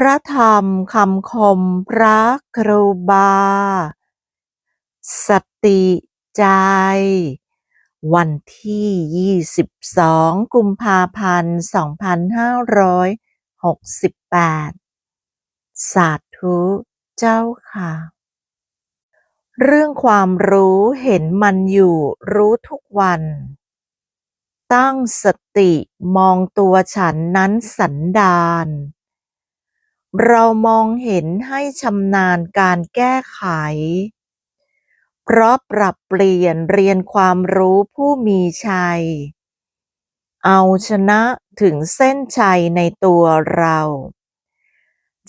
พระธรรมคำคมพระครูบา สติใจ วันที่ 22 กุมภาพันธ์ 2568 สาธุเจ้าค่ะ เรื่องความรู้เห็นมันอยู่รู้ทุกวัน ตั้งสติมองตัวฉันนั้นสันดาน เรามองเห็นให้ชำนาญการแก้ไข เพราะปรับเปลี่ยนเรียนความรู้ผู้มีชัย เอาชนะถึงเส้นชัยในตัวเรา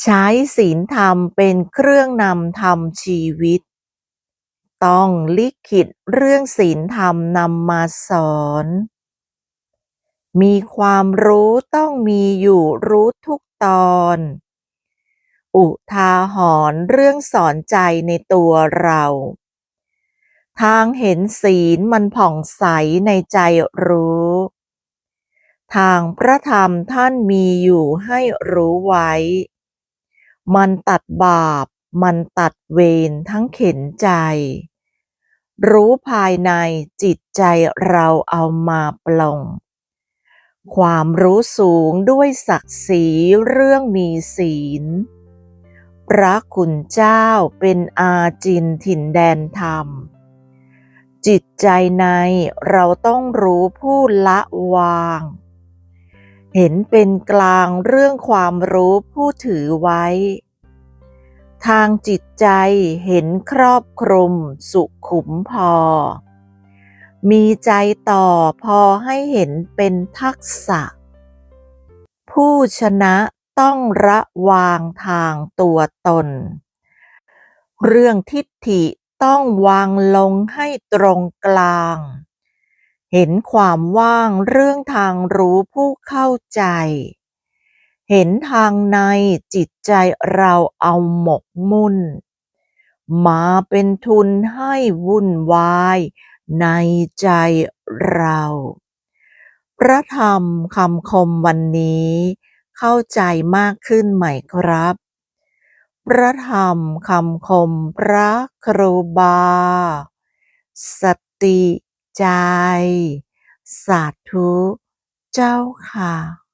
ใช้ศีลธรรมเป็นเครื่องนำทำชีวิต ต้องลิขิตเรื่องศีลธรรมนำมาสอนมีความรู้ต้องมีอยู่รู้ทุกตอน อุทาหรณ์เรื่องสอนใจในตัวเรา ทางเห็นศีลมันผ่องใสในใจรู้ ทางพระธรรมท่านมีอยู่ให้รู้ไว้ มันตัดบาป มันตัดเวรทั้งเข็นใจ รู้ภายในจิตใจเราเอามาปลงความรู้สูงด้วยศักดิ์ศรีเรื่องมีศีล พระคุณเจ้าเป็นอาจินถิ่นแดนธรรม จิตใจในเราต้องรู้ผู้ละวาง เห็นเป็นกลางเรื่องความรู้ผู้ถือไว้ ทางจิตใจเห็นครอบคลุมสุขุมพอ มีใจต่อพอให้เห็นเป็นทักษะ ผู้ชนะ ต้องระวางทางตัวตน เรื่องทิฏฐิต้องวางลงให้ตรงกลาง เห็นความว่างเรื่องทางรู้ผู้เข้าใจ เห็นทางในจิตใจเราเอาหมกมุ่น มาเป็นทุนให้วุ่นวายในใจเรา พระธรรมคำคมวันนี้ เข้าใจมากขึ้นไหมครับ พระธรรมคำคมพระครูบา สติใจ สาธุ เจ้าค่ะ